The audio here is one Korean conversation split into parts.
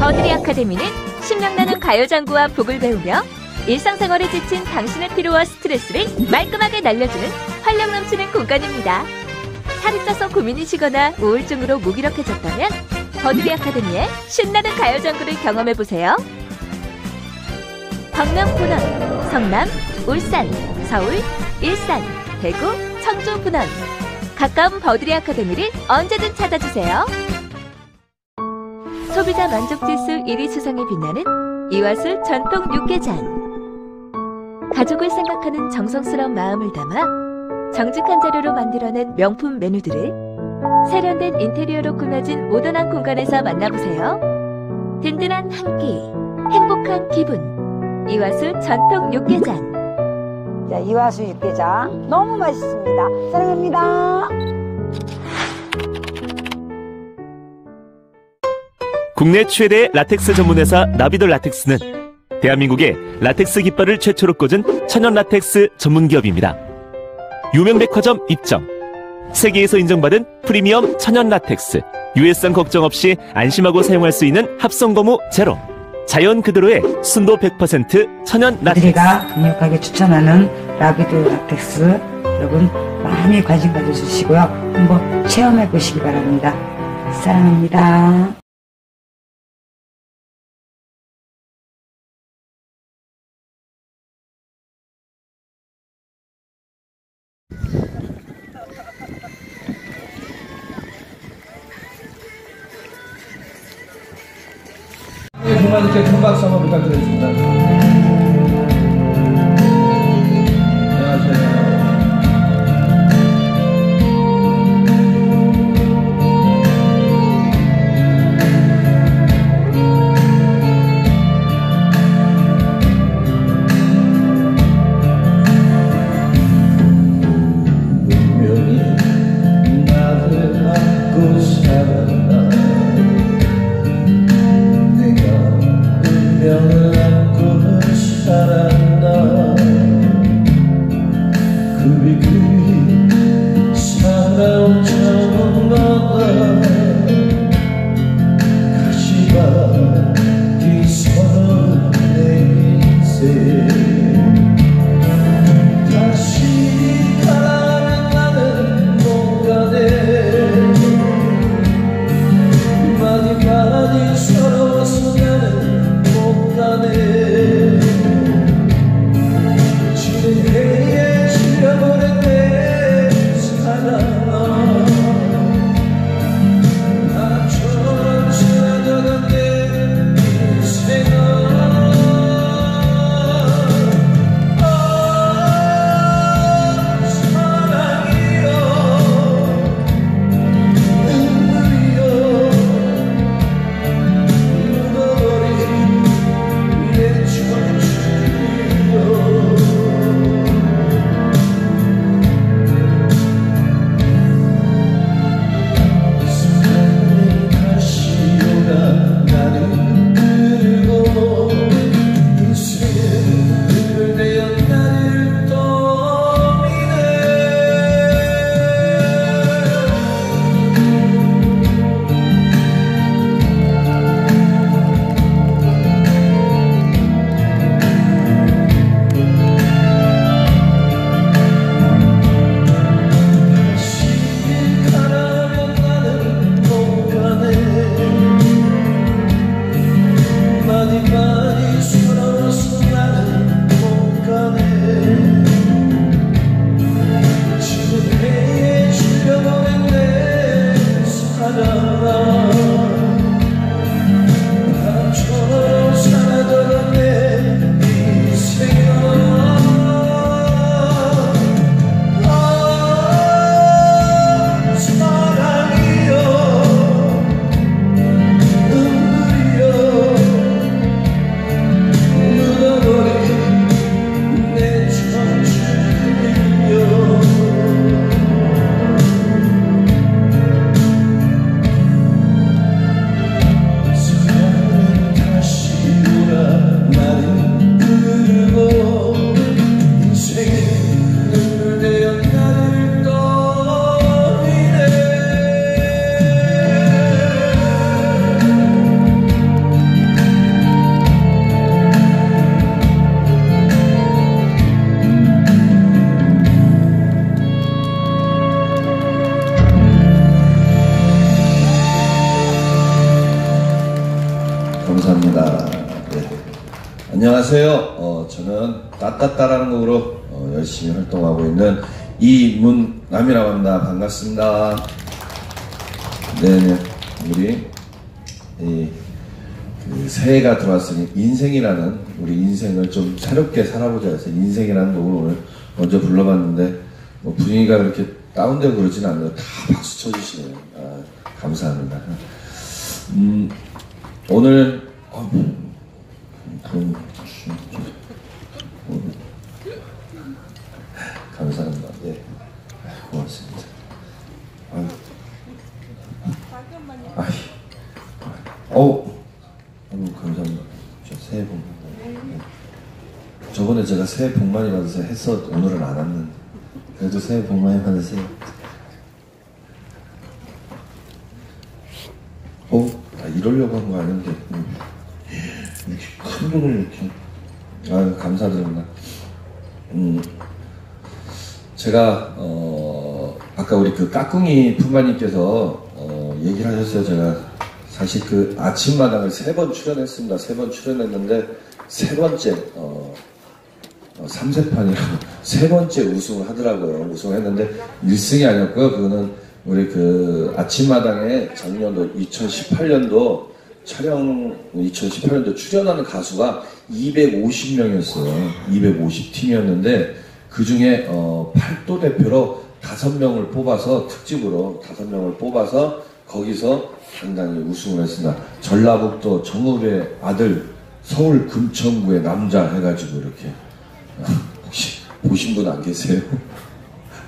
버드리 아카데미는 신명나는 가요장구와 북을 배우며 일상생활에 지친 당신의 피로와 스트레스를 말끔하게 날려주는 활력 넘치는 공간입니다. 살이 쪄서 고민이시거나 우울증으로 무기력해졌다면 버드리 아카데미의 신나는 가요장구를 경험해보세요. 광명 분원, 성남, 울산, 서울, 일산, 대구, 청주 분원. 가까운 버드리 아카데미를 언제든 찾아주세요. 소비자 만족지수 1위 수상에 빛나는 이화수 전통 육개장. 가족을 생각하는 정성스러운 마음을 담아 정직한 재료로 만들어낸 명품 메뉴들을 세련된 인테리어로 꾸며진 모던한 공간에서 만나보세요. 든든한 한 끼, 행복한 기분. 이화수 전통 육개장. 자, 이화수 육개장 너무 맛있습니다. 사랑합니다. 국내 최대 라텍스 전문회사 나비돌 라텍스는 대한민국의 라텍스 깃발을 최초로 꽂은 천연 라텍스 전문 기업입니다. 유명 백화점 입점. 세계에서 인정받은 프리미엄 천연 라텍스. 유해성 걱정 없이 안심하고 사용할 수 있는 합성 고무 제로. 자연 그대로의 순도 100% 천연 라텍스. 아들이가 강력하게 추천하는 라비드 라텍스 여러분 많이 관심 가져주시고요. 한번 체험해 보시기 바랍니다. 사랑합니다. 이렇게 큰 박수 한번 부탁드리겠습니다. 안녕하세요. 안녕하세요. 어, 저는 따따따라는 곡으로 어, 열심히 활동하고 있는 이문남이라고 합니다. 반갑습니다. 네네. 우리 이, 그 새해가 들어왔으니 인생이라는 우리 인생을 좀 새롭게 살아보자 해서 인생이라는 곡을 오늘 먼저 불러봤는데 뭐 분위기가 그렇게 다운되고 그러진 않아요. 다 박수 쳐주시네요. 아, 감사합니다. 음, 오늘 어, 감사합니다. 예, 아이, 고맙습니다. 아유. 어, 아유, 감사합니다. 저 새해 복 많이 받으세요. 저번에 제가 새해 복 많이 받으세요 했어 오늘은 안 왔는데 그래도 새해 복 많이 받으세요. 어, 아, 이러려고 한 거 아닌데 음. 이렇게 큰 돈을 이렇게 아유 감사드립니다. 음, 제가 어 아까 우리 그 까꿍이 품바님께서 어 얘기를 하셨어요. 제가 사실 그 아침마당을 세 번 출연했습니다. 세 번 출연했는데 세 번째 어, 어 3세판이라고 세 번째 우승을 하더라고요. 우승했는데 1승이 아니었고요. 그거는 우리 그 아침마당에 작년도 2018년도 촬영 2018년도 출연하는 가수가 250명이었어요. 250팀이었는데 그 중에 어, 팔도 대표로 다섯 명을 뽑아서 특집으로 다섯 명을 뽑아서 거기서 상당히 우승을 했습니다. 전라북도 정읍의 아들 서울 금천구의 남자 해가지고 이렇게 어, 혹시 보신 분 안 계세요?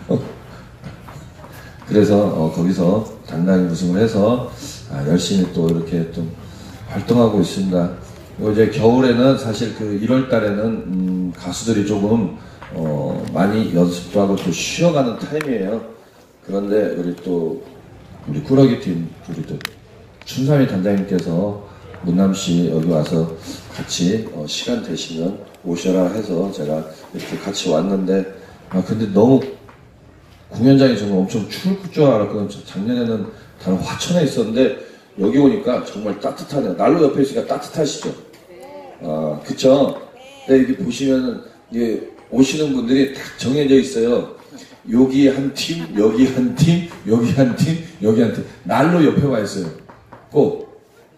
그래서 어, 거기서 당당히 우승을 해서 아, 열심히 또 이렇게 좀 활동하고 있습니다. 그리고 이제 겨울에는 사실 그 1월 달에는 음, 가수들이 조금 어, 많이 연습도 하고 또 쉬어가는 타임이에요. 그런데 우리 또 우리 꾸러기 팀 우리 또 춘삼이 단장님께서 문남 씨 여기 와서 같이 어, 시간 되시면 오셔라 해서 제가 이렇게 같이 왔는데 아 근데 너무 공연장이 정말 엄청 추울 줄 알았거든요. 저 작년에는 다른 화천에 있었는데 여기 오니까 정말 따뜻하네요. 난로 옆에 있으니까 따뜻하시죠? 아, 그쵸? 근데 여기 보시면은 이게 오시는 분들이 딱 정해져 있어요. 여기 한 팀, 여기 한 팀, 여기 한 팀, 여기 한 팀. 난로 옆에 와 있어요. 꼭.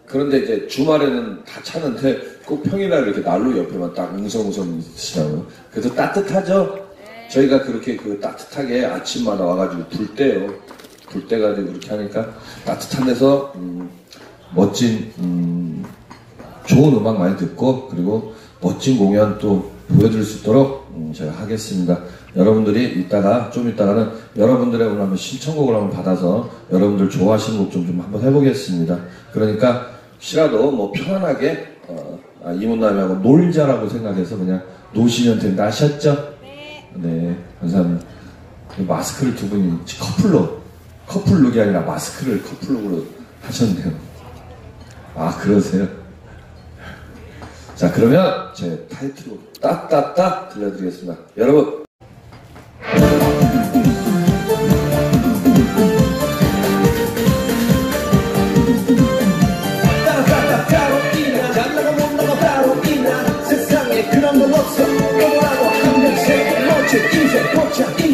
그런데 이제 주말에는 다 차는데 꼭 평일날 이렇게 난로 옆에만 딱 웅성웅성 있으시더라고요. 그래서 따뜻하죠? 저희가 그렇게 그 따뜻하게 아침마다 와가지고 불 때요. 불 때가지고 그렇게 하니까 따뜻한 데서 음, 멋진 음, 좋은 음악 많이 듣고 그리고 멋진 공연 또 보여드릴 수 있도록 음, 제가 하겠습니다. 여러분들이 이따가 좀 이따가는 여러분들의 오늘 한번 신청곡을 한번 받아서 여러분들 좋아하시는 곡 좀 좀 한번 해보겠습니다. 그러니까 혹시라도 뭐 편안하게 어, 아, 이문남하고 놀자라고 생각해서 그냥 노시면 된다 하셨죠? 네, 감사합니다. 이 마스크를 두 분이 커플로 커플룩이 아니라 마스크를 커플룩으로 하셨네요. 아 그러세요? 자 그러면 제 타이틀곡 따따따 들려드리겠습니다. 여러분 그런 건 없어 너무나도 한 명씩 멋진 인생 고참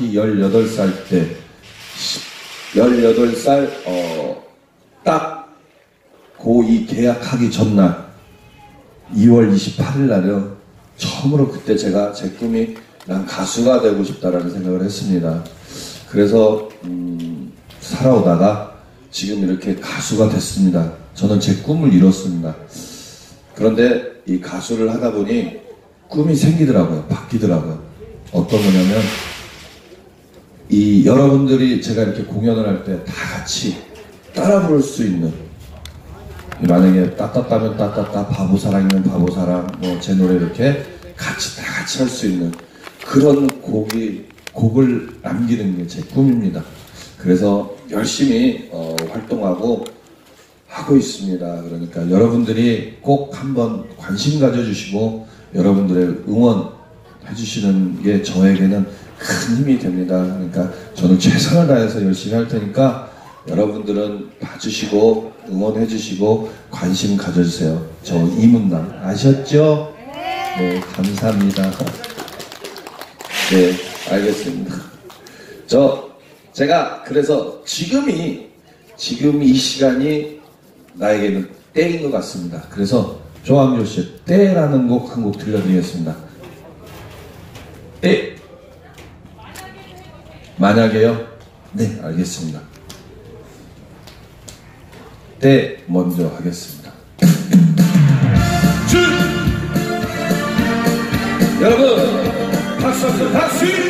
정확히 18살 때, 18살, 어, 딱, 고2 계약하기 전날, 2월 28일 날은 처음으로 그때 제가 제 꿈이 난 가수가 되고 싶다라는 생각을 했습니다. 그래서, 음, 살아오다가 지금 이렇게 가수가 됐습니다. 저는 제 꿈을 이뤘습니다. 그런데 이 가수를 하다 보니 꿈이 생기더라고요. 바뀌더라고요. 어떤 거냐면 이 여러분들이 제가 이렇게 공연을 할 때 다 같이 따라 부를 수 있는 만약에 따따따면 따따따 바보사랑이면 바보사랑 뭐 제 노래 이렇게 같이 다 같이 할 수 있는 그런 곡이 곡을 남기는 게 제 꿈입니다. 그래서 열심히 어, 활동하고 하고 있습니다. 그러니까 여러분들이 꼭 한번 관심 가져주시고 여러분들의 응원 해 주시는 게 저에게는 큰 힘이 됩니다. 그러니까 저는 최선을 다해서 열심히 할 테니까 여러분들은 봐주시고 응원해 주시고 관심 가져주세요. 저 이문남 아셨죠? 네, 감사합니다. 네, 알겠습니다. 저 제가 그래서 지금이 지금 이 시간이 나에게는 때인 것 같습니다. 그래서 조항조 씨 때라는 곡 한 곡 들려드리겠습니다. 때 만약에요? 네, 알겠습니다. 때 먼저 하겠습니다. 여러분 박수 한번 박수!